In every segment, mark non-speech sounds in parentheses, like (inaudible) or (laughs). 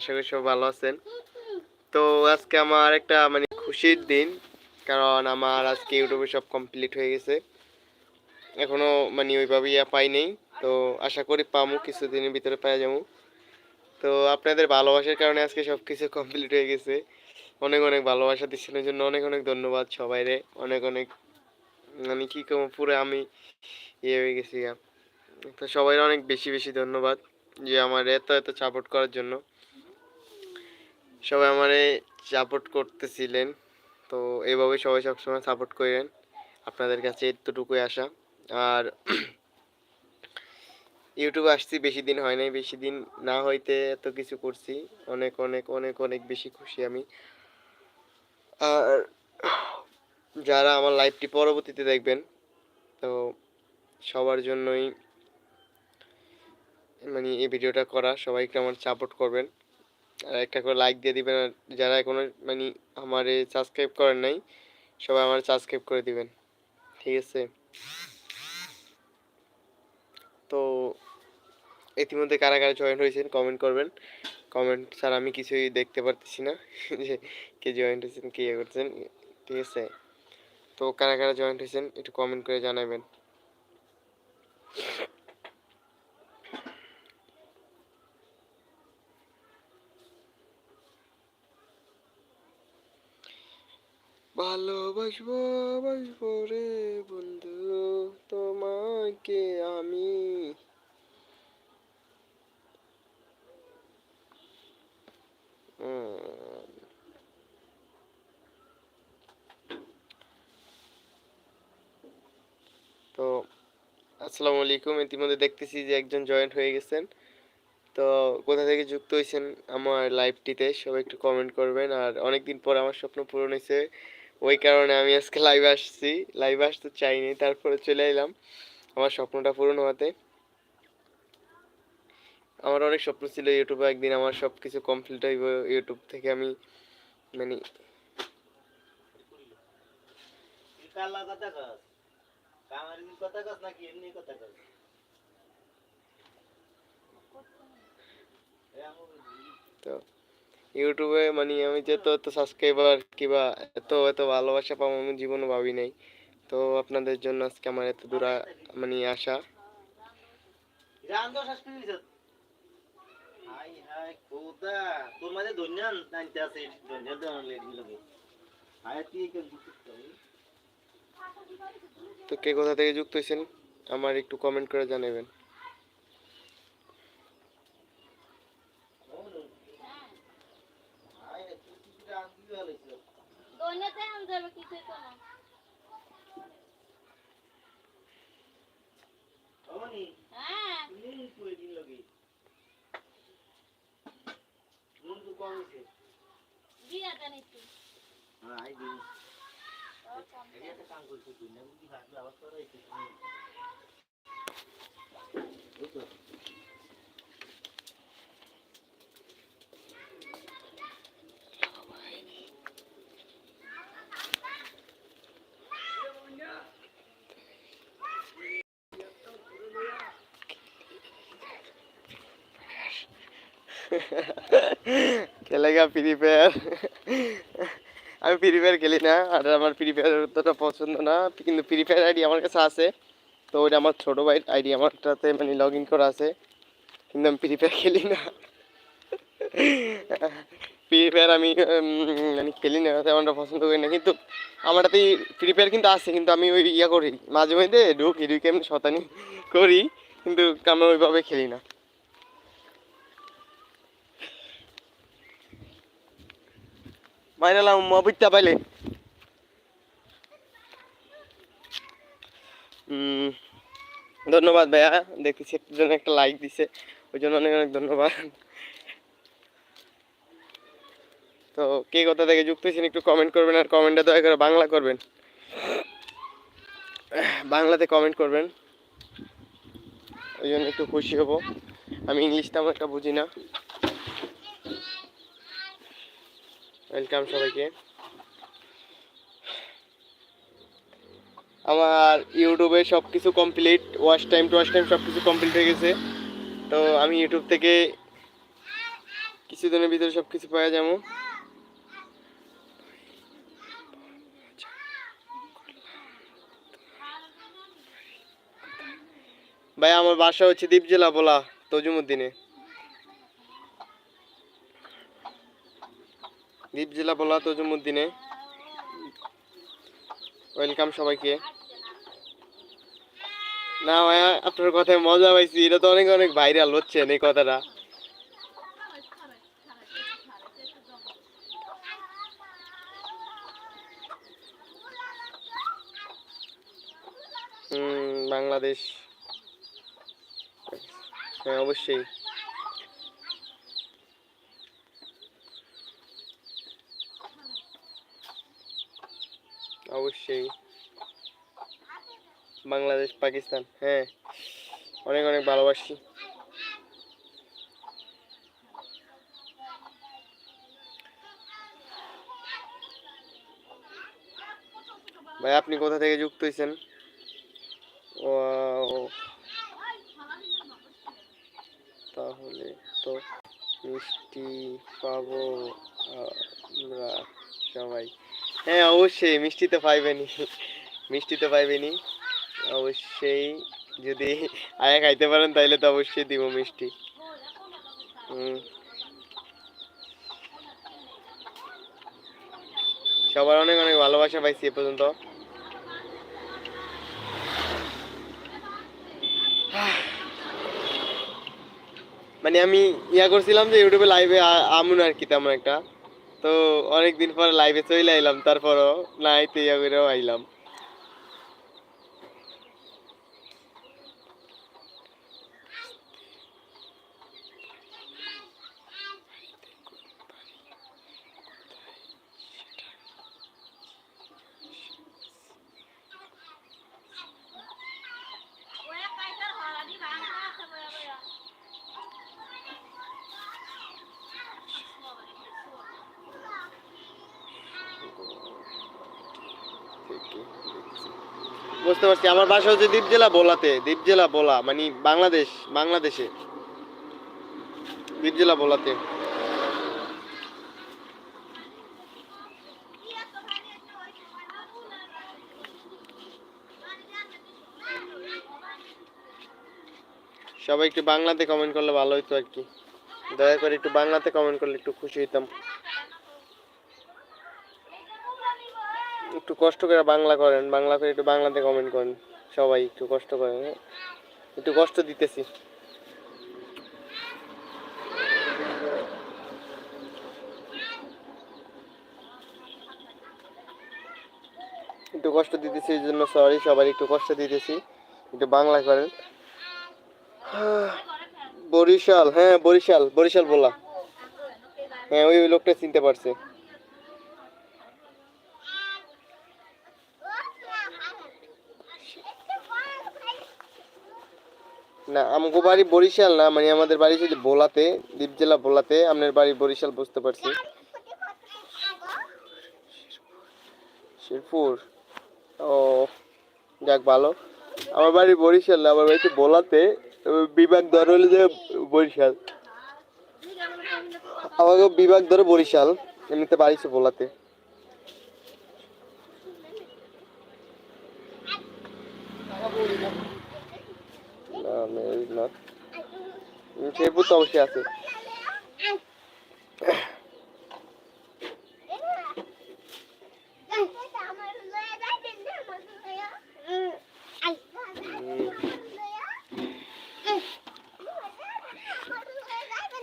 আশা করি সব ভালো আছেন। তো আজকে আমার একটা মানে খুশির দিন, কারণ আমার আজকে ইউটিউবে সব কমপ্লিট হয়ে গেছে। এখনও মানে ওইভাবে ইয়া পাই নেই। তো আশা করি পামু, কিছুদিনের ভিতরে পাই যাব। তো আপনাদের ভালোবাসার কারণে আজকে সব কিছু কমপ্লিট হয়ে গেছে। অনেক অনেক ভালোবাসা দিচ্ছেন এর জন্য অনেক অনেক ধন্যবাদ সবাইরে অনেক অনেক মানে কি কম, পুরো আমি ইয়ে হয়ে গেছি তো সবাই অনেক বেশি বেশি ধন্যবাদ যে আমার এত এত সাপোর্ট করার জন্য। সবাই আমারে সাপোর্ট করতেছিলেন। তো এইভাবে সবাই সবসময় সাপোর্ট করেন। আপনাদের কাছে এতটুকুই আশা। আর (clears throat) ইউটিউবে আসছি, বেশি দিন হয় নাই। বেশি দিন না হইতে এত কিছু করছি। অনেক অনেক অনেক অনেক বেশি খুশি আমি। আর (clears throat) যারা আমার লাইভটি পরবর্তীতে দেখবেন, তো সবার জন্যই মানে এই ভিডিওটা করা। সবাইকে আমার সাপোর্ট করবেন। একটা করে লাইক দিয়ে দিবেন আর যারা এখনও মানে আমার সাবস্ক্রাইব করেন নাই, সবাই আমার সাবস্ক্রাইব করে দিবেন। ঠিক আছে? তো ইতিমধ্যে কারা কারা জয়েন হয়েছেন কমেন্ট করবেন। কমেন্ট ছাড়া আমি কিছুই দেখতে পারতেছি না, (laughs) যে কে জয়েন হয়েছেন, কে ইয়ে করছেন ঠিক আছে? তো কারা কারা জয়েন হয়েছেন একটু কমেন্ট করে জানাবেন। ভালোবাসবো বাসবো রে বন্ধু, তোমাকে আমি। তো, আসসালামু আলাইকুম। ইতিমধ্যে দেখতেছি যে একজন জয়েন্ট হয়ে গেছেন। তো, কোথা থেকে যুক্ত হয়েছেন আমার লাইভটিতে সবাই একটু কমেন্ট করবেন। আর অনেকদিন পর আমার স্বপ্ন পূরণ হয়েছে। ওই কারণে আমি আজকে লাইভ আসছি। লাইভে আসতে চাইনি, তারপরে চলে এলাম। আমার স্বপ্নটা পূরণ হওয়াতে। আমার অনেক স্বপ্ন ছিল ইউটিউবে একদিন আমার সব কিছু কমপ্লিট হইব ইউটিউব থেকে আমি মানে তো ইউটিউবে মানে আমি যে এত এত সাবস্ক্রাইবার কিবা এত এত ভালোবাসা পাবো আমি জীবনে ভাবি নাই। তো আপনাদের জন্য আজকে আমার এত দূর মানে আসা তো কে কোথা থেকে যুক্ত হয়েছেন? আমার একটু কমেন্ট করে জানাবেন হাই তুই কি রান দিয়ে আলাইছ দৈন্যতে আন যাবে কিছুই তো না অমনি হ্যাঁ নুন তুই দিন লগে নুন তো কম হইছে দিয়া দেন একটু হ্যাঁ আই দিন এই একটা কাম করছিস তুই না বুঝি ভাবলে আবার তোরা একটু বুঝছ খেলেগা ফ্রি ফায়ার আমি ফ্রি ফায়ার খেলি না, আর আমার ফ্রি ফায়ার অতটা পছন্দ না। কিন্তু ফ্রি ফায়ার আইডি আমার কাছে আছে। তো ওইটা আমার ছোটো ভাইয়ের আইডি, আমারটাতে মানে লগ ইন করা আছে। কিন্তু আমি ফ্রি ফায়ার খেলি না। ফ্রি ফায়ার আমি মানে খেলি না, তেমনটা পছন্দ করি না। কিন্তু আমারটাতে ফ্রি ফায়ার কিন্তু আছে, কিন্তু আমি ওই ইয়া করি। মাঝে মধ্যে ঢুকি, ঢুকে আমি শতানি করি। কিন্তু আমি ওইভাবে খেলি না। মাইরালাম মবিতা পাইলে। ধন্যবাদ ভাইয়া, দেখতেছি একটু জন্য একটা লাইক দিছে, ওই জন্য অনেক অনেক ধন্যবাদ। তো কে কথা থেকে যুক্ত হয়েছেন একটু কমেন্ট করবেন আর কমেন্টটা দয়া করে বাংলা করবেন। বাংলাতে কমেন্ট করবেন। ওই জন্য একটু খুশি হব। আমি ইংলিশটা আমার একটা বুঝি না। ওয়েলকাম সবাইকে। আমার ইউটিউবে সব কিছু complete wash time to watch time সব কিছু কমপ্লিট হয়ে গেছে। তো আমি ইউটিউব থেকে কিছুদিনের ভিতরে সব কিছু পাওয়া যাব। ভাই, আমার বাসা হচ্ছে দ্বীপ জেলা বলা, তজুমুদ্দিনে। দ্বীপ জেলা বলা তজুমুদ্দিনে। ওয়েলকাম সবাইকে। না ভাইয়া, আপনার কথায় মজা পাইছি। এটা তো অনেক অনেক ভাইরাল হচ্ছেন এই কথাটা। বাংলাদেশ। হ্যাঁ অবশ্যই। বাংলাদেশ, পাকিস্তান হ্যাঁ। অনেক অনেক ভালোবাসি। ভাই, আপনি কোথা থেকে যুক্ত হয়েছেন তাহলে তো মিষ্টি পাবো সবাই। হ্যাঁ অবশ্যই, মিষ্টি তো পাইবেনি মিষ্টি তো পাইবেনি অবশ্যই যদি আয়া খাইতে পারেন, তাইলে তো অবশ্যই দিব মিষ্টি। সবার অনেক অনেক ভালোবাসা পাইছি এ পর্যন্ত। মানে আমি ইয়া করছিলাম যে ইউটিউবে লাইভে আমুন আর কি তেমন একটা। তো অনেক দিন পরে লাইভে চলে আইলাম, তারপরও না আইতে ইয়া করেও আইলাম বুঝতে পারছি আমার বাসা হচ্ছে দ্বীপ জেলা বোলাতে দ্বীপ জেলা বোলা মানে বাংলাদেশ, বাংলাদেশে। দ্বীপ জেলা বোলাতে। সবাই একটু বাংলাতে কমেন্ট করলে ভালো হতো আর কি। দয়া করে একটু বাংলাতে কমেন্ট করলে একটু খুশি হইতাম। একটু কষ্ট করে বাংলা করেন, বাংলা করে একটু বাংলাতে কমেন্ট করেন, সবাই একটু কষ্ট করেন হ্যাঁ? একটু কষ্ট দিতেছি। একটু কষ্ট দিতেছি, এই জন্য সরি সবাই একটু কষ্ট দিতেছি, একটু বাংলা করেন। বরিশাল হ্যাঁ বরিশাল বরিশাল বলা হ্যাঁ ওই লোকটা চিনতে পারছে। না, আমগো বাড়ি বরিশাল না মানে আমাদের বাড়ি হচ্ছে বোলাতে দ্বীপ জেলা বোলাতে আপনার বাড়ি বরিশাল বুঝতে পারছি। শেরপুর? ও, যাক ভালো। আমার বাড়ি বরিশাল না, আমার বাড়ি বোলাতে বিভাগ ধর হলো যে বরিশাল। আমাকে বিভাগ ধরে বরিশাল, এমনিতে বাড়ি বোলাতে না মেরি না শেরপুর তো অবশ্যই আছে।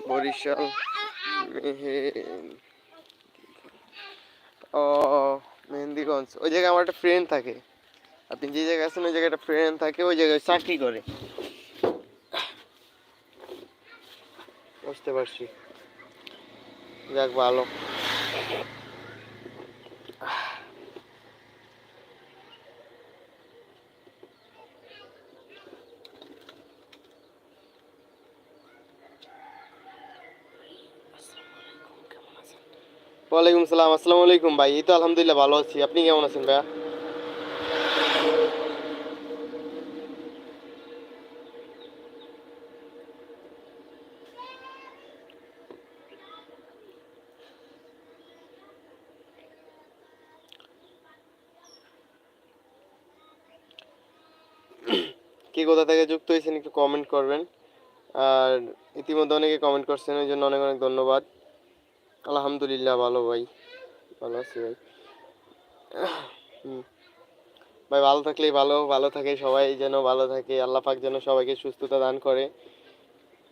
বরিশাল ও, মেহেন্দিগঞ্জ। ওই জায়গায় আমার একটা ফ্রেন্ড থাকে। আপনি যে জায়গায় আছেন, ওই জায়গায় একটা ফ্রেন্ড থাকে, ওই জায়গায় চাকরি করে। বুঝতে পারছি যাক ভালো ওয়ালাইকুম সালাম আসসালামু আলাইকুম ভাই এই তো আলহামদুলিল্লাহ ভালো আছি আপনি কেমন আছেন ভাইয়া কে কোথা থেকে যুক্ত হয়েছেন একটু কমেন্ট করবেন। আর ইতিমধ্যে অনেকে কমেন্ট করছেন, ওই জন্য অনেক অনেক ধন্যবাদ। আলহামদুলিল্লাহ, ভালো ভাই। ভালো আছি ভাই। ভাই, ভালো থাকলেই ভালো ভালো থাকে সবাই যেন ভালো থাকে। আল্লাহ পাক যেন সবাইকে সুস্থতা দান করে।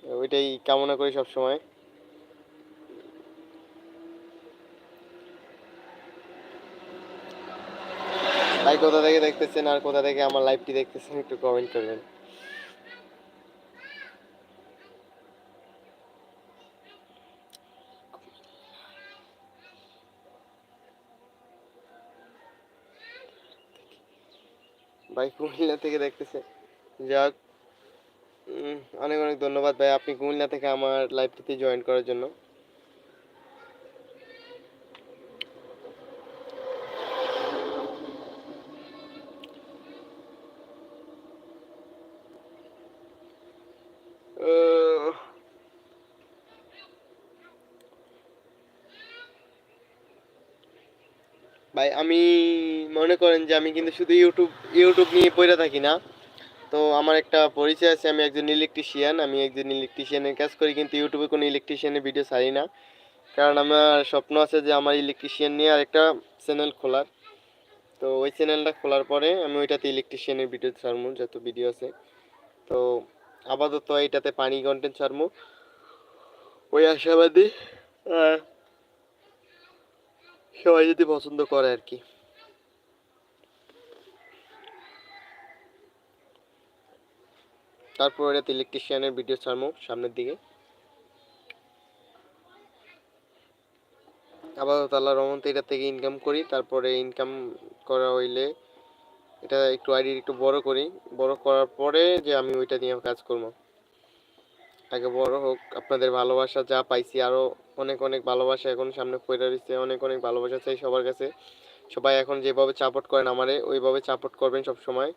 ওইটাই কামনা করি সব সময় ভাই, কোথা থেকে দেখতেছেন আর কোথা থেকে আমার লাইভটি দেখতেছেন একটু কমেন্ট করবেন। ভাই, কুমিল্লা থেকে দেখতেছে। যাক অনেক অনেক ধন্যবাদ ভাই, আপনি কুমিল্লা থেকে আমার লাইভটিতে জয়েন করার জন্য। ভাই, আমি মনে করেন যে আমি কিন্তু শুধু ইউটিউব ইউটিউব নিয়ে পড়ে থাকি না। তো আমার একটা পরিচয় আছে, আমি একজন ইলেকট্রিশিয়ান আমি একজন ইলেকট্রিশিয়ানের কাজ করি, কিন্তু ইউটিউবে কোনো ইলেকট্রিশিয়ানের ভিডিও ছাড়ি না। কারণ আমার স্বপ্ন আছে যে আমার ইলেকট্রিশিয়ান নিয়ে আরেকটা চ্যানেল খোলার। তো ওই চ্যানেলটা খোলার পরে আমি ওইটাতে ইলেকট্রিশিয়ানের ভিডিও ছাড়বো যত ভিডিও আছে। তো আপাতত এইটাতে পানি কন্টেন্ট ছাড়বো ওই আশাবাদী সবাই যদি পছন্দ করে আর কি। তারপর এটাতে ইলেকট্রিশিয়ানের ভিডিও ছাড়বো সামনের দিকে। আপাতত আল্লাহ রহমত এটা থেকে ইনকাম করি, তারপরে ইনকাম করা হইলে এটা একটু আইডি একটু বড় করি। বড় করার পরে যে আমি ওইটা নিয়ে কাজ করব। আগে বড় হোক, আপনাদের ভালোবাসা যা পাইছি, আরও অনেক অনেক ভালোবাসা এখন সামনে পড়ে রয়েছে অনেক অনেক ভালোবাসা চাই সবার কাছে। সবাই এখন যেভাবে সাপোর্ট করেন আমারে, ওইভাবে সাপোর্ট করবেন সব সময়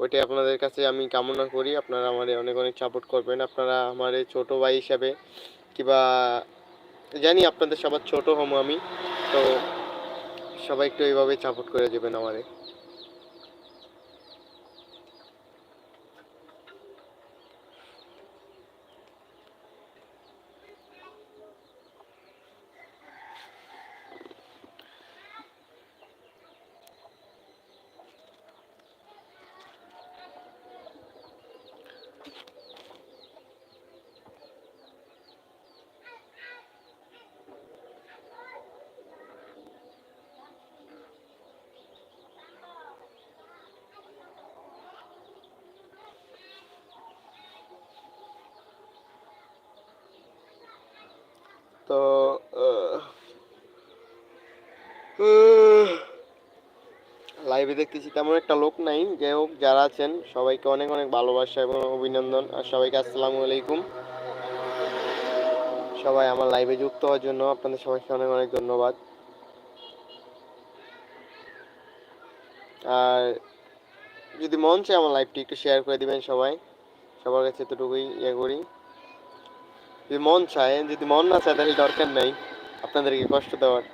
ওইটাই আপনাদের কাছে আমি কামনা করি। আপনারা আমার অনেক অনেক সাপোর্ট করবেন। আপনারা আমারে ছোট ভাই হিসাবে কিবা জানি আপনাদের সবার ছোট হম আমি। তো সবাই একটু এইভাবে সাপোর্ট করে দেবেন আমারে তো লাইভে দেখতেছি তেমন একটা লোক নাই। যাই হোক, যারা আছেন, সবাইকে অনেক অনেক ভালোবাসা এবং অভিনন্দন। আর সবাইকে আসসালামু আলাইকুম। সবাই আমার লাইভে যুক্ত হওয়ার জন্য আপনাদের সবাইকে অনেক অনেক ধন্যবাদ। আর যদি মন চায় আমার লাইভটি একটু শেয়ার করে দিবেন সবাই। সবার কাছে এতটুকুই ইয়ে করি। যদি মন চায়, যদি মন না চায়, তাহলে দরকার নাই। আপনাদেরকে কষ্ট দেওয়ার।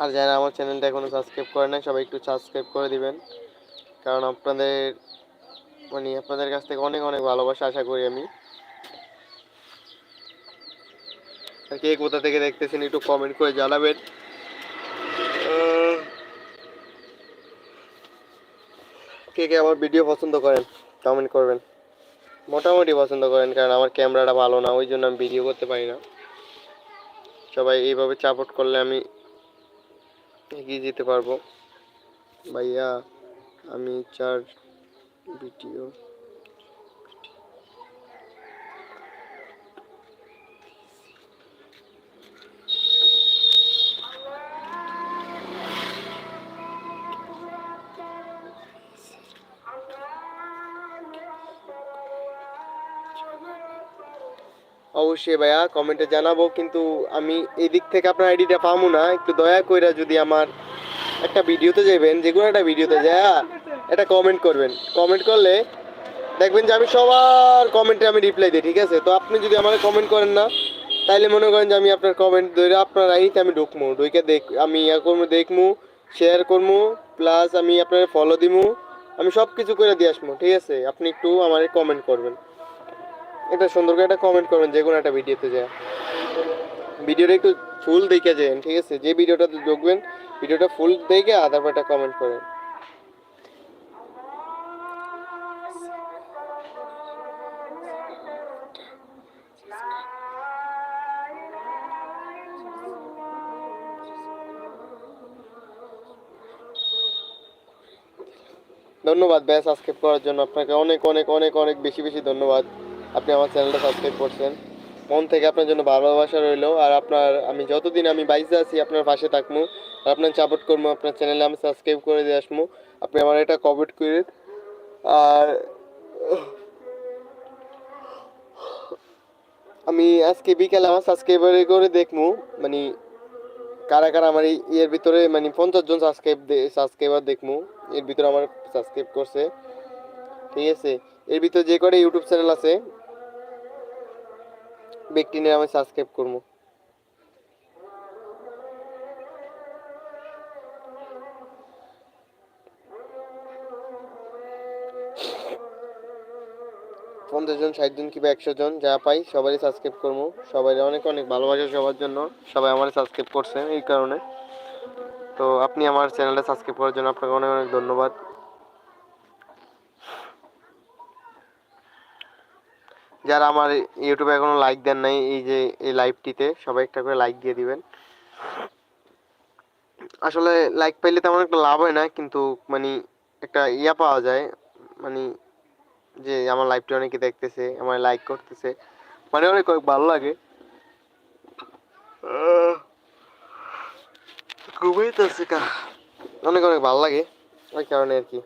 আর যারা আমার চ্যানেলটা এখনও সাবস্ক্রাইব করে নাই, সবাই একটু সাবস্ক্রাইব করে দিবেন। কারণ আপনাদের মানে আপনাদের কাছ থেকে অনেক অনেক ভালোবাসা আশা করি আমি। আর কে কোথা থেকে দেখতেছেন একটু কমেন্ট করে জানাবেন। কে কে আমার ভিডিও পছন্দ করেন কমেন্ট করবেন। মোটামুটি পছন্দ করেন, কারণ আমার ক্যামেরাটা ভালো না, ওই জন্য আমি ভিডিও করতে পারি না। সবাই এইভাবে সাপোর্ট করলে আমি এগিয়ে যেতে পারব। ভাইয়া আমি চার ভিডিও অবশ্যই ভাইয়া কমেন্টে জানাব। কিন্তু আমি এই দিক থেকে আপনার আইডিটা পাবো না। একটু দয়া কইরা যদি আমার একটা ভিডিওতে যাবেন যে কোনো একটা ভিডিওতে যা এটা কমেন্ট করবেন। কমেন্ট করলে দেখবেন যে আমি সবার কমেন্টে আমি রিপ্লাই দিই, ঠিক আছে? তো আপনি যদি আমার কমেন্ট করেন না, তাইলে মনে করেন যে আমি আপনার কমেন্ট ধরে আপনার আইতে আমি ঢুকমু। ঢুকে দেখ, আমি ইয়া করব দেখমু শেয়ার করব প্লাস আমি আপনার ফলো দিমু। আমি সব কিছু করে দিয়ে আসব ঠিক আছে? আপনি একটু আমার কমেন্ট করবেন। এটা সুন্দর করে একটা কমেন্ট করবেন, যে কোনো একটা ভিডিওতে যায়। ভিডিওটা একটু ফুল দেখে যান ঠিক আছে? যে ভিডিওটাতে ঢুকবেন ভিডিওটা ফুল দেখে আর তারপর একটা কমেন্ট করেন। ধন্যবাদ ব্যাস সাবস্ক্রাইব করার জন্য। আপনাকে অনেক অনেক অনেক অনেক বেশি বেশি ধন্যবাদ। আপনি আমার চ্যানেলটা সাবস্ক্রাইব করছেন। মন থেকে আপনার জন্য ভালোবাসা রইল। আর আপনার, আমি যতদিন আমি বাইসে আছি, আপনার পাশে থাকব আর আপনার সাপোর্ট করব আপনার চ্যানেলে আমি সাবস্ক্রাইব করে দিয়ে আসব আপনি আমার এটা কমেন্ট করেন আর, আমি আজকে বিকেলে আমার সাবস্ক্রাইবার করে দেখব মানে কারা কারা আমার এই এর ভিতরে মানে পঞ্চাশ জন সাবস্ক্রাইব সাবস্ক্রাইবার দেখব এর ভিতরে আমার সাবস্ক্রাইব করছে। ঠিক আছে? এর ভিতরে যে কটা ইউটিউব চ্যানেল আছে ব্যক্তি নিয়ে আমি সাবস্ক্রাইব করব। পঞ্চাশ জন, ষাট জন কিংবা একশো জন যা পাই সবারই সাবস্ক্রাইব করব। সবাই অনেক অনেক ভালোবাসা সবার জন্য। সবাই আমার সাবস্ক্রাইব করছে এই কারণে। তো আপনি আমার চ্যানেলটা সাবস্ক্রাইব করার জন্য আপনাকে অনেক অনেক ধন্যবাদ। যারা আমার ইউটিউবে এখনও লাইক দেন নাই, এই যে, এই লাইভটিতে সবাই একটা করে লাইক দিয়ে দিবেন। আসলে লাইক পাইলে তেমন একটা লাভ হয় না, কিন্তু মানে একটা ইয়া পাওয়া যায়। মানে যে, আমার লাইভটি অনেকে দেখতেছে, আমার লাইক করতেছে। মানে অনেক ভালো লাগে। ঘুমাইতেছে কা। অনেক অনেক ভালো লাগে, ওই কারণে আর কি।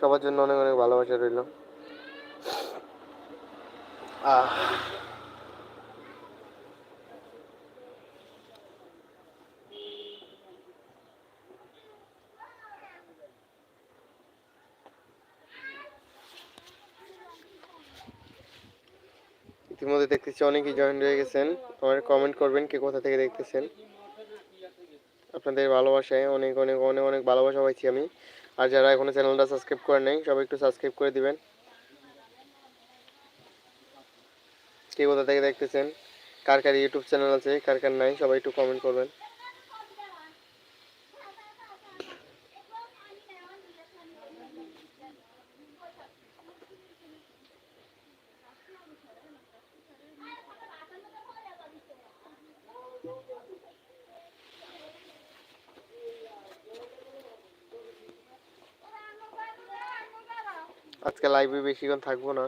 সবার জন্য অনেক অনেক ভালোবাসা রইল। ইতিমধ্যে দেখতেছি অনেকেই জয়েন হয়ে গেছেন। আমার কমেন্ট করবেন কে কোথা থেকে দেখতেছেন। আপনাদের ভালোবাসায় অনেক অনেক অনেক অনেক ভালোবাসা পাইছি আমি। আর যারা এখনও চ্যানেলটা সাবস্ক্রাইব করে নেই, সবাই একটু সাবস্ক্রাইব করে দিবেন। কে কোথা থেকে দেখতেছেন? কার কার ইউটিউব চ্যানেল আছে, কার কার নাই, সবাই একটু কমেন্ট করবেন আজকে লাইভে বেশিক্ষণ থাকব না।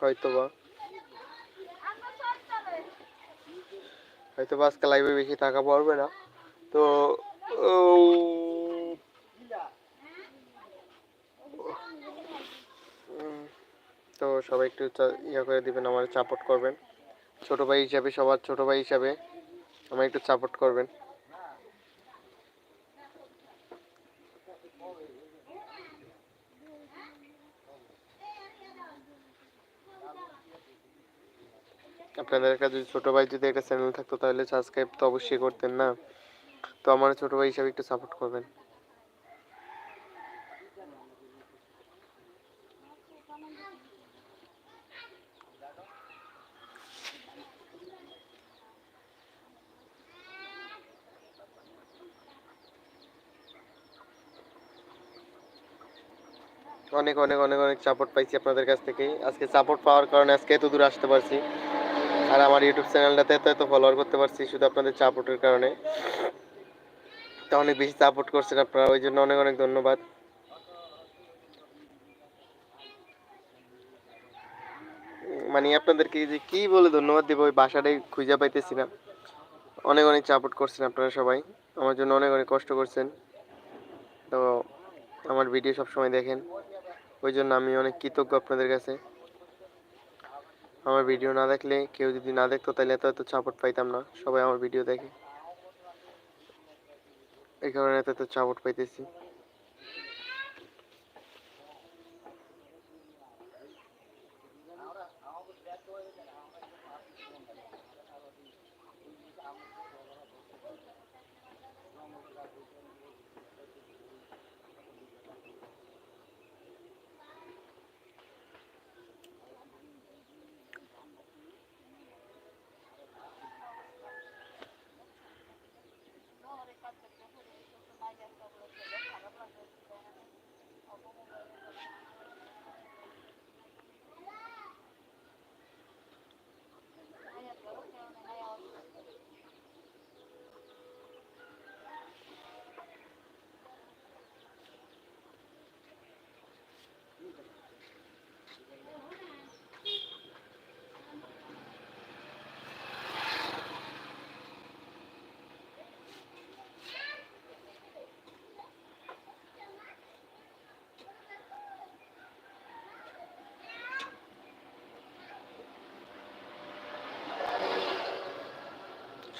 হয়তো বা হয়তো বা আজকে লাইভে বেশি থাকা পড়বে না। তো তো সবাই একটু ইয়ে করে দিবেন, আমার সাপোর্ট করবেন। ছোট ভাই হিসাবে, সবার ছোট ভাই হিসাবে আমার একটু সাপোর্ট করবেন। আপনাদের একটা যদি ছোট ভাই যদি একটা চ্যানেল থাকতো, তাহলে সাবস্ক্রাইব তো অবশ্যই করতেন না। তো আমার ছোট ভাই হিসাবে একটু সাপোর্ট করবেন। অনেক অনেক অনেক অনেক সাপোর্ট পাইছি আপনাদের কাছ থেকে আজকে সাপোর্ট পাওয়ার কারণে আজকে এত দূর আসতে পারছি। আর আমার ইউটিউব চ্যানেলটাতে এত এত ফলোয়ার করতে পারছি, শুধু আপনাদের সাপোর্টের কারণে। তো অনেক বেশি সাপোর্ট করছেন আপনারা, ওই জন্য অনেক অনেক ধন্যবাদ। মানে আপনাদেরকে যে কি বলে ধন্যবাদ দেবো, ওই বাসাটাই খুঁজে পাইতেছি না অনেক অনেক সাপোর্ট করছেন আপনারা সবাই, আমার জন্য অনেক অনেক কষ্ট করছেন। তো আমার ভিডিও সব সময় দেখেন, ওই জন্য আমি অনেক কৃতজ্ঞ আপনাদের কাছে। আমার ভিডিও না দেখলে, কেউ যদি না দেখতো, তাহলে এত এত সাপোর্ট পাইতাম না। সবাই আমার ভিডিও দেখে। এই কারণে এত এত সাপোর্ট পাইতেছি।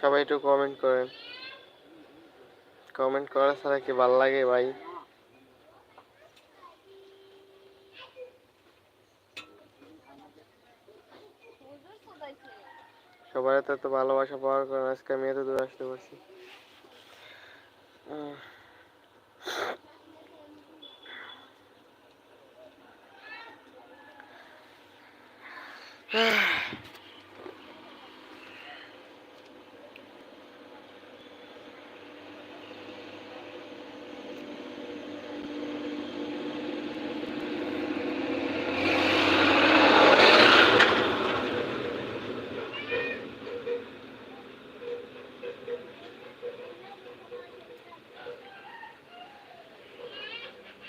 সবাই একটু কমেন্ট করেন কমেন্ট করা ছাড়া কি ভালো লাগে ভাই? সবার তো এত ভালোবাসা পাওয়ার কারণে আজকে আমি এত দূর আসতে পারছি। উম।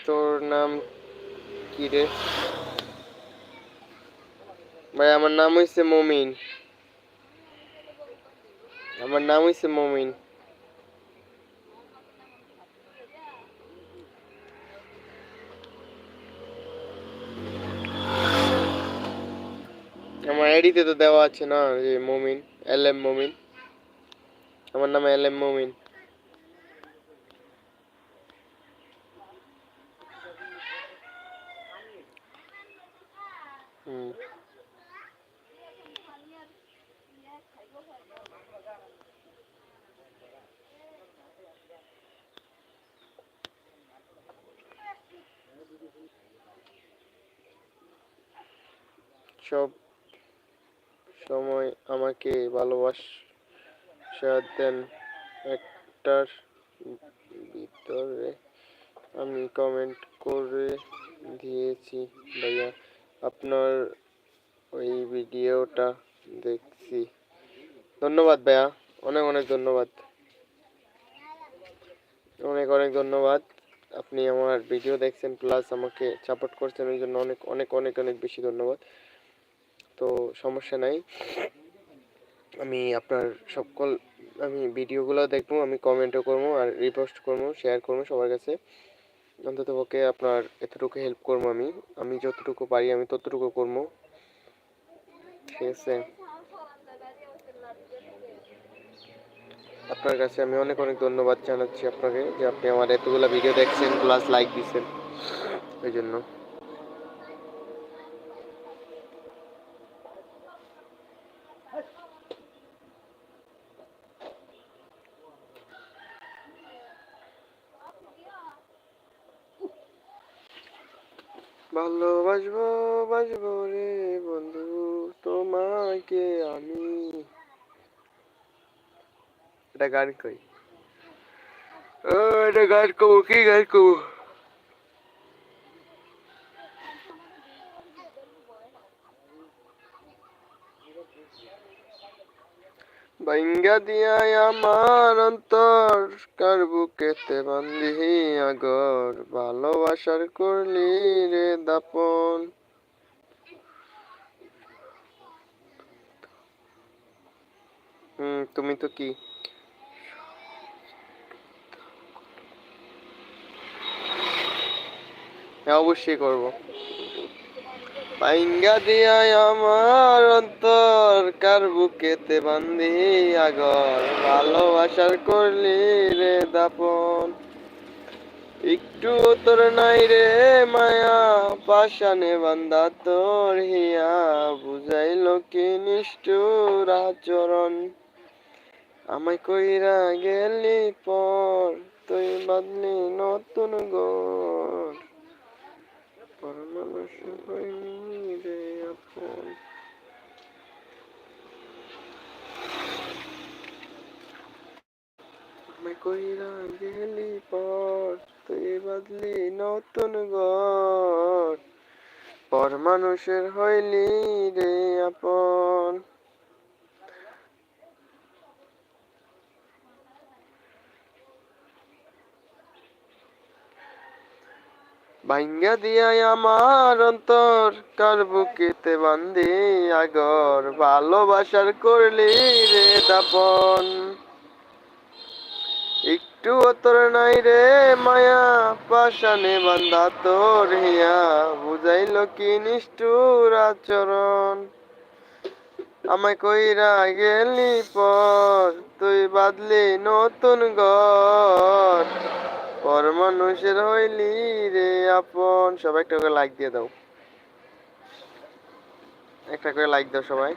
তোর নাম কি রে? ভাই, আমার নাম হইছে মমিন। আমার নাম হইছে মমিন। আমার আইডিতে তো দেওয়া আছে না যে মমিন, এল এম মমিন। আমার নাম এল এম মমিন হুম সব সময় আমাকে ভালোবাসা দেন একটার ভিতরে আমি কমেন্ট করে দিয়েছি, ভাইয়া, আপনার ওই ভিডিওটা দেখছি। ধন্যবাদ, ভাইয়া। অনেক অনেক ধন্যবাদ। অনেক অনেক ধন্যবাদ। আপনি আমার ভিডিও দেখছেন প্লাস আমাকে সাপোর্ট করছেন, ওই জন্য অনেক অনেক অনেক অনেক বেশি ধন্যবাদ। তো সমস্যা নাই। আমি আপনার সকল আমি ভিডিওগুলো দেখব, আমি কমেন্টও করব আর রিপোস্ট করব শেয়ার করব সবার কাছে। অন্তত পক্ষে আপনার এতটুকু হেল্প করব আমি। আমি যতটুকু পারি আমি ততটুকু করব। ঠিক আছে? আপনার কাছে আমি অনেক অনেক ধন্যবাদ জানাচ্ছি আপনাকে যে আপনি আমার এতগুলো ভিডিও দেখছেন প্লাস লাইক দিচ্ছেন। ওই জন্য। ভালোবাসবো, বাসবো রে বন্ধু, তোমাকে আমি। এটা গান কই? এটা গান কবো, কি গান কবো? বাইঙ্গা দিয়া আমার অন্তর, কার বুকেতে বান্ধি আগর? ভালোবাসার করলি রে দাপন তুমি তো কি? হ্যাঁ অবশ্যই করব। পাইঙ্গা দিয়াই আমার অন্তর, কার বুকেতে বান্ধি আগর? ভালোবাসার করলি রে দাপন। একটু তোর নাই রে মায়া পাশানে বান্দা তোর হিয়া। বুঝাইল কি নিষ্ঠুর আচরণ? আমায় কইরা গেলি পর, তুই বাদলি নতুন গর। পর মানুষ হইনি রে আমায় কইরা গেলি পর তুই বাদলি নতুন ঘর। পর মানুষের হইলি রে আপন। ভাঙ্গা দিয়াই আমার অন্তর, কার বুকেতে বান্ধি আগর? ভালোবাসার করলি রে দাপন। একটু তোর নাই রে মায়া পাশানে বান্ধা তোর হিয়া। বুঝাইল কি নিষ্ঠুর আচরণ? আমায় কইরা গেলি পর, তুই বাদলি নতুন ঘর। পর মানুষের হইলি রে আপন। সবাই একটা করে লাইক দিয়ে দাও। একটা করে লাইক দাও সবাই।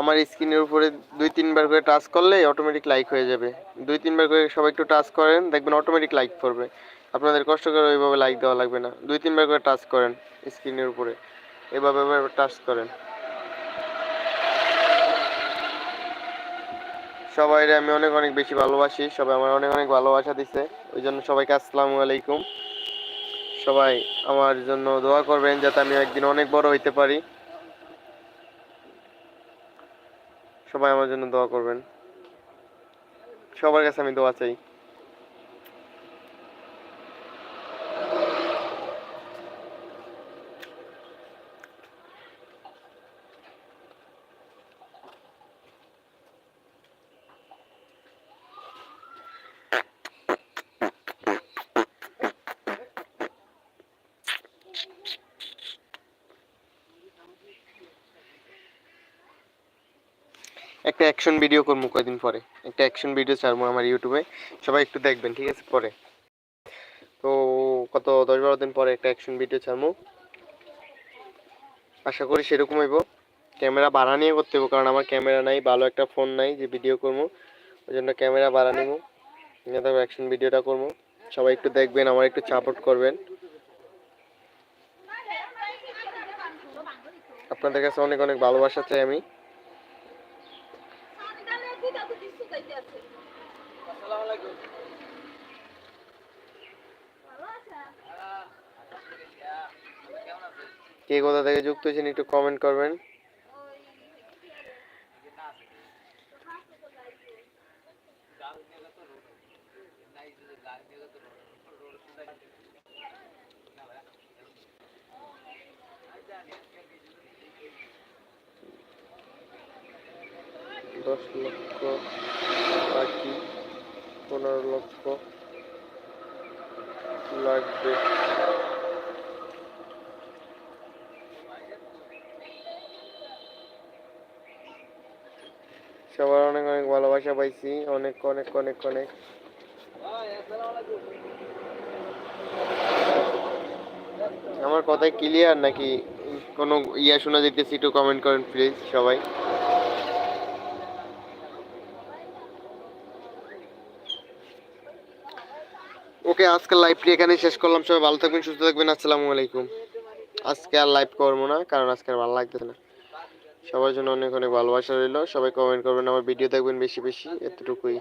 আমার স্ক্রিনের উপরে দুই তিনবার করে টাচ করলে অটোমেটিক লাইক হয়ে যাবে। দুই তিনবার করে সবাই একটু টাচ করেন দেখবেন অটোমেটিক লাইক করবে আপনাদের কষ্ট করে ওইভাবে লাইক দেওয়া লাগবে না। দুই, তিনবার করে টাচ করেন স্ক্রিনের উপরে। এভাবে টাচ করেন। সবাই আমি অনেক অনেক বেশি ভালোবাসি। সবাই আমার অনেক অনেক ভালোবাসা দিছে। ওই জন্য সবাইকে আসসালামু আলাইকুম। সবাই আমার জন্য দোয়া করবেন যাতে আমি একদিন অনেক বড় হইতে পারি। সবাই আমার জন্য দোয়া করবেন। সবার কাছে আমি দোয়া চাই। একটা অ্যাকশন ভিডিও করব কয়দিন পরে? একটা অ্যাকশন ভিডিও ছাড়বো আমার ইউটিউবে সবাই একটু দেখবেন, ঠিক আছে? পরে। তো কত, দশ বারো দিন পরে একটা অ্যাকশন ভিডিও ছাড়বো আশা করি সেরকম হইব। ক্যামেরা ভাড়া নিয়ে করতে হইব, কারণ আমার ক্যামেরা নাই, ভালো একটা ফোন নাই যে ভিডিও করব ওই জন্য ক্যামেরা ভাড়া নিব তারপর অ্যাকশন ভিডিওটা করব সবাই একটু দেখবেন, আমার একটু সাপোর্ট করবেন। আপনাদের কাছে অনেক অনেক ভালোবাসা চাই আমি। কে কোথা থেকে যুক্ত হয়েছেন একটু কমেন্ট করবেন। দশ লক্ষ বাকি পনেরো লক্ষ লাগবে। সবার অনেক অনেক ভালোবাসা পাইছি। অনেক অনেক অনেক অনেক। আমার কথাই ক্লিয়ার নাকি? কোনো ইয়া শোনা যেতেছি একটু কমেন্ট করেন প্লিজ সবাই। ওকে আজকের লাইভটি এখানে শেষ করলাম। সবাই ভালো থাকবেন, সুস্থ থাকবেন। আসসালামু আলাইকুম। আজকে আর লাইভ করব না, কারণ আজকে আর ভালো লাগতেছে না। সবার জন্য অনেক অনেক ভালোবাসা রইল। সবাই কমেন্ট করবেন, আমার ভিডিও দেখবেন বেশি বেশি, এতটুকুই।